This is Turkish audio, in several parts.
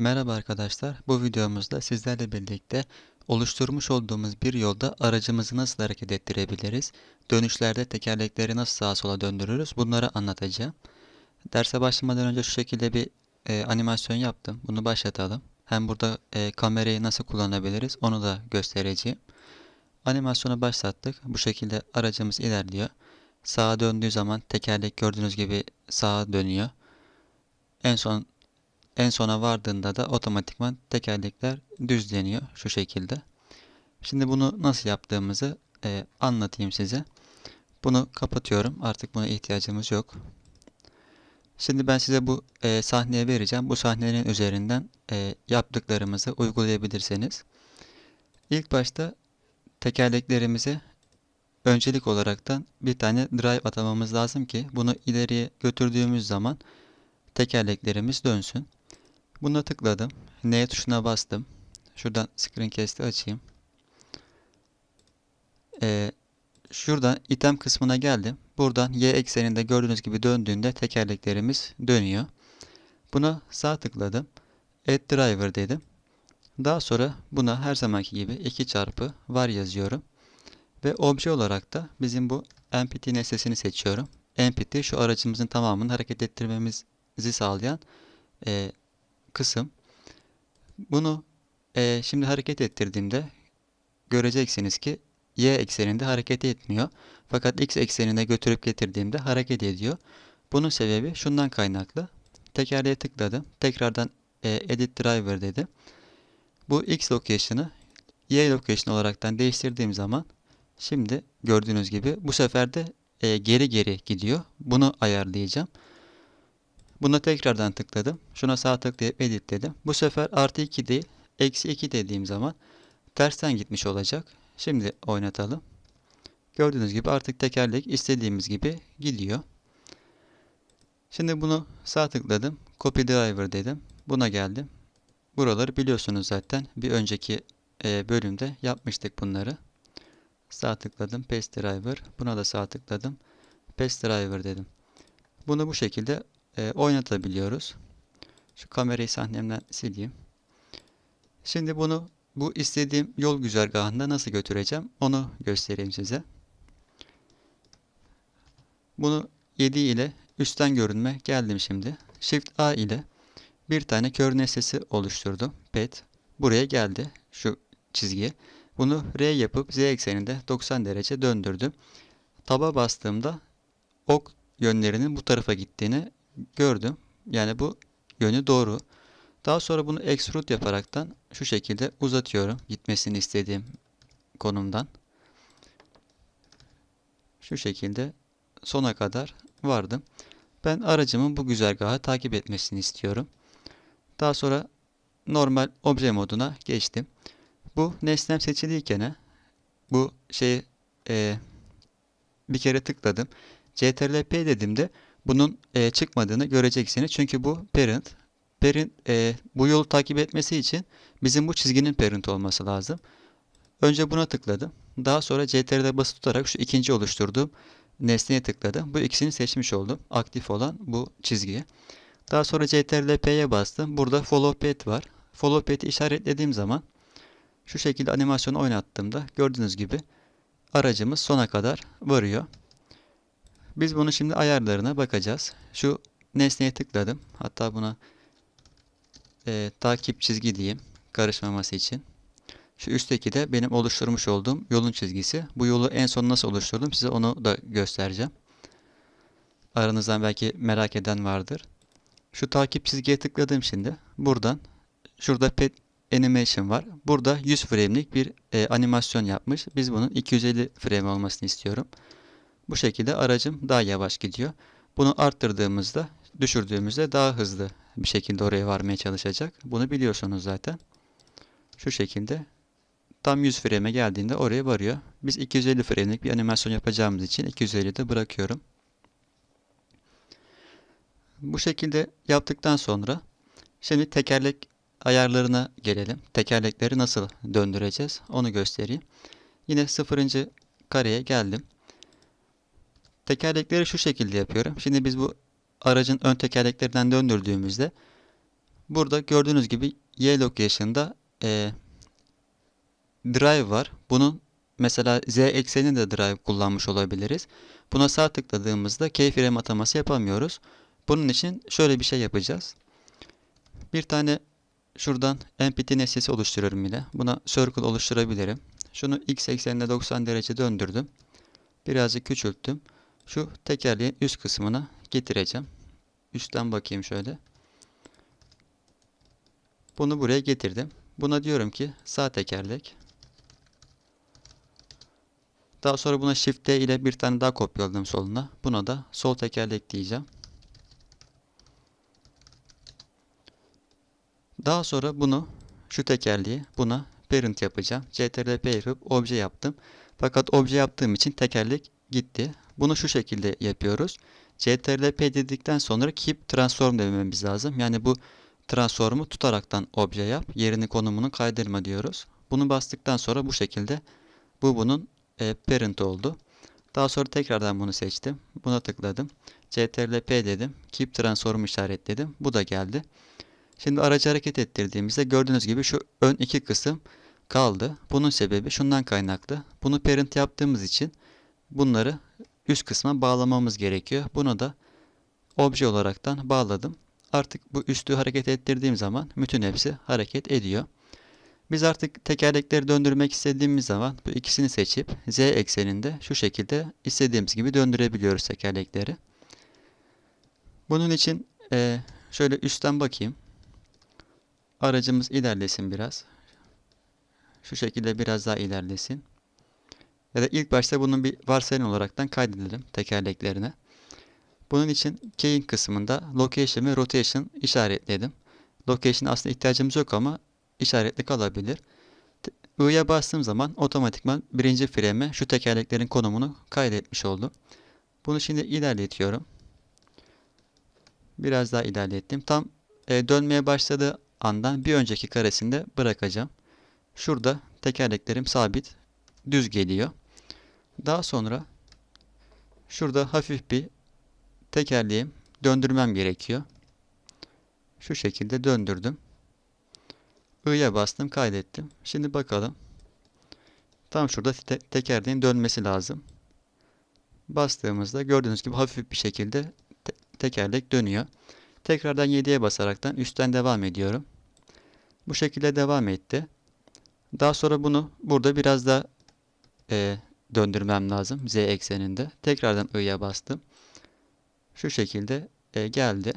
Merhaba arkadaşlar. Bu videomuzda sizlerle birlikte oluşturmuş olduğumuz bir yolda aracımızı nasıl hareket ettirebiliriz? Dönüşlerde tekerlekleri nasıl sağa sola döndürürüz? Bunları anlatacağım. Derse başlamadan önce şu şekilde bir e, animasyon yaptım. Bunu başlatalım. Hem burada e, kamerayı nasıl kullanabiliriz onu da göstereceğim. Animasyonu başlattık. Bu şekilde aracımız ilerliyor. Sağa döndüğü zaman tekerlek gördüğünüz gibi sağa dönüyor. En son en sona vardığında da otomatikman tekerlekler düzleniyor şu şekilde. Şimdi bunu nasıl yaptığımızı e, anlatayım size. Bunu kapatıyorum. Artık buna ihtiyacımız yok. Şimdi ben size bu e, sahneye vereceğim. Bu sahnenin üzerinden e, yaptıklarımızı uygulayabilirsiniz. İlk başta tekerleklerimizi öncelik olaraktan bir tane drive atamamız lazım ki bunu ileriye götürdüğümüz zaman tekerleklerimiz dönsün. Buna tıkladım. N tuşuna bastım. Şuradan screencast'i açayım. Ee, şuradan item kısmına geldim. Buradan y ekseninde gördüğünüz gibi döndüğünde tekerleklerimiz dönüyor. Buna sağ tıkladım. Add driver dedim. Daha sonra buna her zamanki gibi 2 çarpı var yazıyorum. Ve obje olarak da bizim bu empty nesnesini seçiyorum. Empty şu aracımızın tamamını hareket ettirmemizi sağlayan e, kısım. Bunu e, şimdi hareket ettirdiğimde göreceksiniz ki y ekseninde hareket etmiyor. Fakat x eksenine götürüp getirdiğimde hareket ediyor. Bunun sebebi şundan kaynaklı. Tekerleğe tıkladım. Tekrardan e, edit driver dedim. Bu x location'ı y location olaraktan değiştirdiğim zaman şimdi gördüğünüz gibi bu sefer de e, geri geri gidiyor. Bunu ayarlayacağım. Buna tekrardan tıkladım. Şuna sağ tıklayıp edit dedim. Bu sefer artı 2 değil, eksi 2 dediğim zaman tersten gitmiş olacak. Şimdi oynatalım. Gördüğünüz gibi artık tekerlek istediğimiz gibi gidiyor. Şimdi bunu sağ tıkladım. Copy driver dedim. Buna geldim. Buraları biliyorsunuz zaten. Bir önceki e, bölümde yapmıştık bunları. Sağ tıkladım. Paste driver. Buna da sağ tıkladım. Paste driver dedim. Bunu bu şekilde e, oynatabiliyoruz. Şu kamerayı sahnemden sileyim. Şimdi bunu bu istediğim yol güzergahında nasıl götüreceğim onu göstereyim size. Bunu 7 ile üstten görünme geldim şimdi. Shift A ile bir tane kör nesnesi oluşturdum. Pet buraya geldi şu çizgiye. Bunu R yapıp Z ekseninde 90 derece döndürdüm. Taba bastığımda ok yönlerinin bu tarafa gittiğini gördüm. Yani bu yönü doğru. Daha sonra bunu extrude yaparaktan şu şekilde uzatıyorum. Gitmesini istediğim konumdan. Şu şekilde sona kadar vardım. Ben aracımın bu güzergahı takip etmesini istiyorum. Daha sonra normal obje moduna geçtim. Bu nesnem seçiliyken bu şeyi e, bir kere tıkladım. CTRL-P dediğimde bunun e, çıkmadığını göreceksiniz. Çünkü bu parent. Parent e, bu yolu takip etmesi için bizim bu çizginin parent olması lazım. Önce buna tıkladım. Daha sonra CTRL'de basılı tutarak şu ikinci oluşturduğum nesneye tıkladım. Bu ikisini seçmiş oldum. Aktif olan bu çizgiye. Daha sonra CTRL P'ye bastım. Burada follow path var. Follow path'i işaretlediğim zaman şu şekilde animasyonu oynattığımda gördüğünüz gibi aracımız sona kadar varıyor. Biz bunu şimdi ayarlarına bakacağız. Şu nesneye tıkladım. Hatta buna e, takip çizgi diyeyim. Karışmaması için. Şu üstteki de benim oluşturmuş olduğum yolun çizgisi. Bu yolu en son nasıl oluşturdum size onu da göstereceğim. Aranızdan belki merak eden vardır. Şu takip çizgiye tıkladım şimdi. Buradan şurada pet animation var. Burada 100 frame'lik bir e, animasyon yapmış. Biz bunun 250 frame olmasını istiyorum. Bu şekilde aracım daha yavaş gidiyor. Bunu arttırdığımızda, düşürdüğümüzde daha hızlı bir şekilde oraya varmaya çalışacak. Bunu biliyorsunuz zaten. Şu şekilde tam 100 frame'e geldiğinde oraya varıyor. Biz 250 frame'lik bir animasyon yapacağımız için 250'de bırakıyorum. Bu şekilde yaptıktan sonra şimdi tekerlek ayarlarına gelelim. Tekerlekleri nasıl döndüreceğiz onu göstereyim. Yine 0. kareye geldim. Tekerlekleri şu şekilde yapıyorum. Şimdi biz bu aracın ön tekerleklerinden döndürdüğümüzde Burada gördüğünüz gibi Y location'da e, drive var. Bunun mesela Z ekseninde de drive kullanmış olabiliriz. Buna sağ tıkladığımızda keyframe ataması yapamıyoruz. Bunun için şöyle bir şey yapacağız. Bir tane şuradan empty nesnesi oluşturuyorum yine. Buna circle oluşturabilirim. Şunu x eksenine 90 derece döndürdüm. Birazcık küçülttüm. Şu tekerleğin üst kısmına getireceğim. Üstten bakayım şöyle. Bunu buraya getirdim. Buna diyorum ki sağ tekerlek. Daha sonra buna Shift D ile bir tane daha kopyaladım soluna. Buna da sol tekerlek diyeceğim. Daha sonra bunu şu tekerleği buna parent yapacağım. CTRL P yapıp obje yaptım. Fakat obje yaptığım için tekerlek gitti. Bunu şu şekilde yapıyoruz. CTRL P dedikten sonra keep transform dememiz lazım. Yani bu transformu tutaraktan obje yap. Yerini konumunu kaydırma diyoruz. Bunu bastıktan sonra bu şekilde bu bunun e, parent oldu. Daha sonra tekrardan bunu seçtim. Buna tıkladım. CTRL P dedim. Keep transform işaretledim. Bu da geldi. Şimdi aracı hareket ettirdiğimizde gördüğünüz gibi şu ön iki kısım kaldı. Bunun sebebi şundan kaynaklı. Bunu parent yaptığımız için bunları üst kısma bağlamamız gerekiyor. Bunu da obje olaraktan bağladım. Artık bu üstü hareket ettirdiğim zaman bütün hepsi hareket ediyor. Biz artık tekerlekleri döndürmek istediğimiz zaman bu ikisini seçip z ekseninde şu şekilde istediğimiz gibi döndürebiliyoruz tekerlekleri. Bunun için e, şöyle üstten bakayım. Aracımız ilerlesin biraz. Şu şekilde biraz daha ilerlesin. Ya da ilk başta bunun bir varsayım olaraktan kaydedelim tekerleklerine. Bunun için key'in kısmında location ve rotation işaretledim. Location aslında ihtiyacımız yok ama işaretli kalabilir. I'ya bastığım zaman otomatikman birinci frame şu tekerleklerin konumunu kaydetmiş oldu. Bunu şimdi ilerletiyorum. Biraz daha ilerlettim. Tam e, dönmeye başladığı andan bir önceki karesinde bırakacağım. Şurada tekerleklerim sabit düz geliyor. Daha sonra şurada hafif bir tekerleğim döndürmem gerekiyor. Şu şekilde döndürdüm. I'ya bastım kaydettim. Şimdi bakalım. Tam şurada te tekerleğin dönmesi lazım. Bastığımızda gördüğünüz gibi hafif bir şekilde te tekerlek dönüyor. Tekrardan 7'ye basaraktan üstten devam ediyorum. Bu şekilde devam etti. Daha sonra bunu burada biraz da e, döndürmem lazım z ekseninde. Tekrardan i'ye bastım. Şu şekilde e, geldi.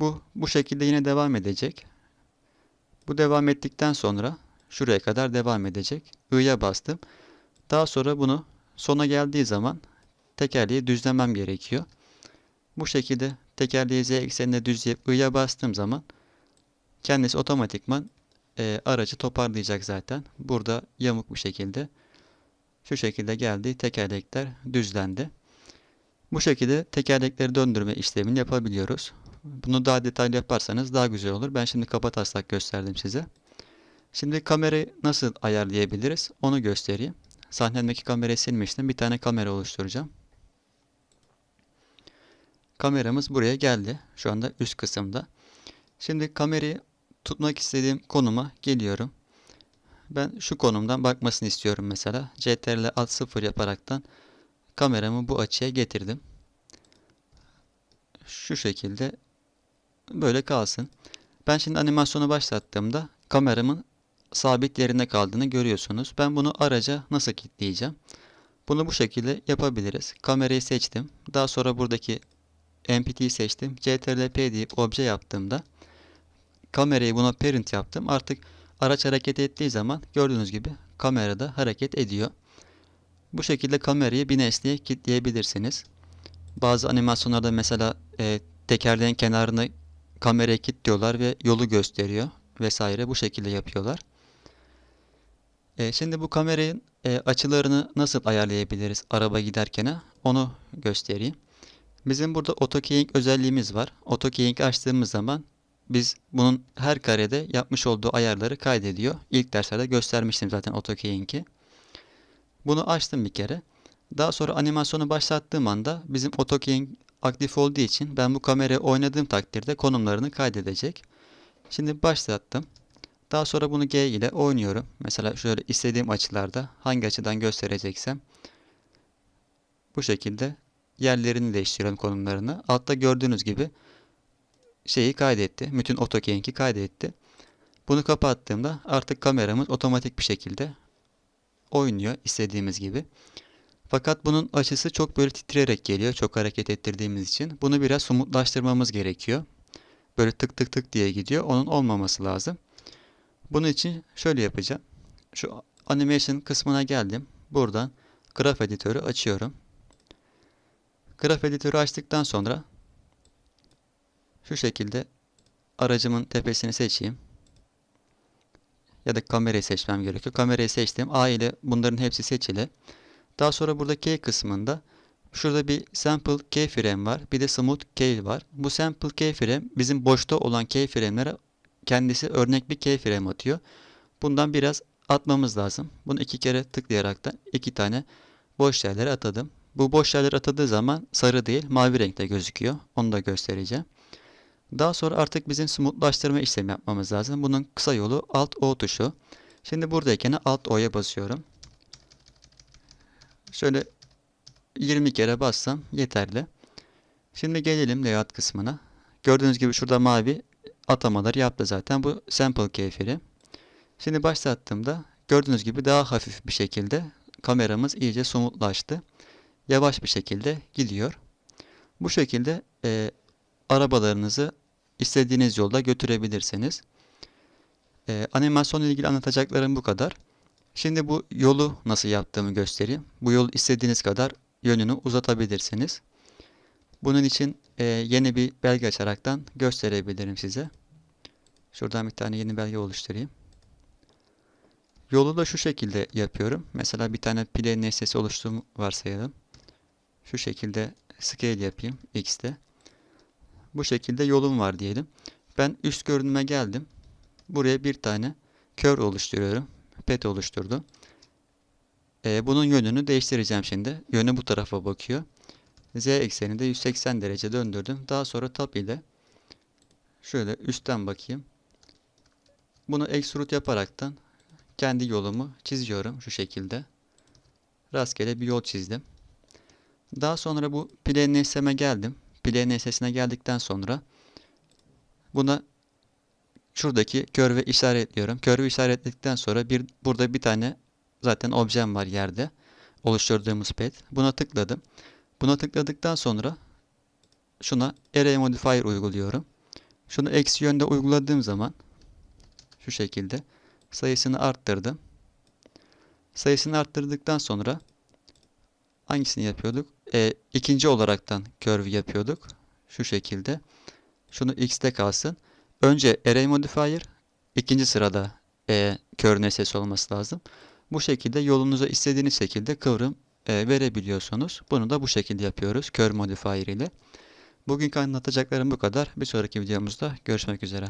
Bu bu şekilde yine devam edecek. Bu devam ettikten sonra şuraya kadar devam edecek. I'ya bastım. Daha sonra bunu sona geldiği zaman tekerleği düzlemem gerekiyor. Bu şekilde tekerleği z eksenine düzleyip I'ya bastığım zaman kendisi otomatikman e, aracı toparlayacak zaten. Burada yamuk bir şekilde şu şekilde geldi. Tekerlekler düzlendi. Bu şekilde tekerlekleri döndürme işlemini yapabiliyoruz. Bunu daha detaylı yaparsanız daha güzel olur. Ben şimdi kaba taslak gösterdim size. Şimdi kamerayı nasıl ayarlayabiliriz onu göstereyim. Sahnemdeki kamerayı silmiştim. Bir tane kamera oluşturacağım. Kameramız buraya geldi. Şu anda üst kısımda. Şimdi kamerayı tutmak istediğim konuma geliyorum. Ben şu konumdan bakmasını istiyorum mesela. CTRL Alt 0 yaparaktan kameramı bu açıya getirdim. Şu şekilde böyle kalsın. Ben şimdi animasyonu başlattığımda kameramın sabit yerinde kaldığını görüyorsunuz. Ben bunu araca nasıl kilitleyeceğim? Bunu bu şekilde yapabiliriz. Kamerayı seçtim. Daha sonra buradaki MPT'yi seçtim. CTRL P deyip obje yaptığımda kamerayı buna parent yaptım. Artık araç hareket ettiği zaman gördüğünüz gibi kamerada hareket ediyor. Bu şekilde kamerayı bir nesneye kilitleyebilirsiniz. Bazı animasyonlarda mesela e, tekerleğin kenarını kameraya kilitliyorlar ve yolu gösteriyor vesaire bu şekilde yapıyorlar. E, şimdi bu kameranın e, açılarını nasıl ayarlayabiliriz araba giderken onu göstereyim. Bizim burada AutoKeying özelliğimiz var. AutoKeying açtığımız zaman biz bunun her karede yapmış olduğu ayarları kaydediyor. İlk derslerde göstermiştim zaten AutoKeying'i. Bunu açtım bir kere. Daha sonra animasyonu başlattığım anda bizim AutoKeying aktif olduğu için ben bu kamerayı oynadığım takdirde konumlarını kaydedecek. Şimdi başlattım. Daha sonra bunu G ile oynuyorum. Mesela şöyle istediğim açılarda hangi açıdan göstereceksem bu şekilde yerlerini değiştiriyorum konumlarını. Altta gördüğünüz gibi şeyi kaydetti. Bütün AutoCAD'i kaydetti. Bunu kapattığımda artık kameramız otomatik bir şekilde oynuyor istediğimiz gibi. Fakat bunun açısı çok böyle titreyerek geliyor. Çok hareket ettirdiğimiz için. Bunu biraz somutlaştırmamız gerekiyor. Böyle tık tık tık diye gidiyor. Onun olmaması lazım. Bunun için şöyle yapacağım. Şu animation kısmına geldim. Buradan Graph Editör'ü açıyorum. Graph Editör'ü açtıktan sonra şu şekilde aracımın tepesini seçeyim. Ya da kamerayı seçmem gerekiyor. Kamerayı seçtim. A ile bunların hepsi seçili. Daha sonra burada K kısmında şurada bir sample keyframe var. Bir de smooth key var. Bu sample keyframe bizim boşta olan keyframe'lere kendisi örnek bir keyframe atıyor. Bundan biraz atmamız lazım. Bunu iki kere tıklayarak da iki tane boş yerlere atadım. Bu boş yerlere atadığı zaman sarı değil mavi renkte gözüküyor. Onu da göstereceğim. Daha sonra artık bizim smoothlaştırma işlemi yapmamız lazım. Bunun kısa yolu Alt O tuşu. Şimdi buradayken Alt O'ya basıyorum. Şöyle 20 kere bassam yeterli. Şimdi gelelim layout kısmına. Gördüğünüz gibi şurada mavi atamaları yaptı zaten. Bu sample keyfiri. Şimdi başlattığımda gördüğünüz gibi daha hafif bir şekilde kameramız iyice somutlaştı. Yavaş bir şekilde gidiyor. Bu şekilde e, arabalarınızı istediğiniz yolda götürebilirsiniz. E, animasyon ile ilgili anlatacaklarım bu kadar. Şimdi bu yolu nasıl yaptığımı göstereyim. Bu yol istediğiniz kadar yönünü uzatabilirsiniz. Bunun için e, yeni bir belge açaraktan gösterebilirim size. Şuradan bir tane yeni belge oluşturayım. Yolu da şu şekilde yapıyorum. Mesela bir tane play nesnesi oluştuğumu varsayalım. Şu şekilde scale yapayım x'te. Bu şekilde yolum var diyelim. Ben üst görünüme geldim. Buraya bir tane curve oluşturuyorum. Pet oluşturdum. Ee, bunun yönünü değiştireceğim şimdi. Yönü bu tarafa bakıyor. Z eksenini de 180 derece döndürdüm. Daha sonra tab ile şöyle üstten bakayım. Bunu extrude yaparaktan kendi yolumu çiziyorum şu şekilde. Rastgele bir yol çizdim. Daha sonra bu plane nesneme geldim. Plane nesnesine geldikten sonra buna şuradaki körve işaretliyorum. Körve işaretledikten sonra bir burada bir tane zaten objem var yerde. Oluşturduğumuz pet. Buna tıkladım. Buna tıkladıktan sonra şuna array modifier uyguluyorum. Şunu eksi yönde uyguladığım zaman şu şekilde sayısını arttırdım. Sayısını arttırdıktan sonra hangisini yapıyorduk? E, ikinci olaraktan curve yapıyorduk. Şu şekilde. Şunu x'te kalsın. Önce array modifier, ikinci sırada e, kör nesnesi olması lazım. Bu şekilde yolunuza istediğiniz şekilde kıvrım e, verebiliyorsunuz. Bunu da bu şekilde yapıyoruz kör modifier ile. Bugünkü anlatacaklarım bu kadar. Bir sonraki videomuzda görüşmek üzere.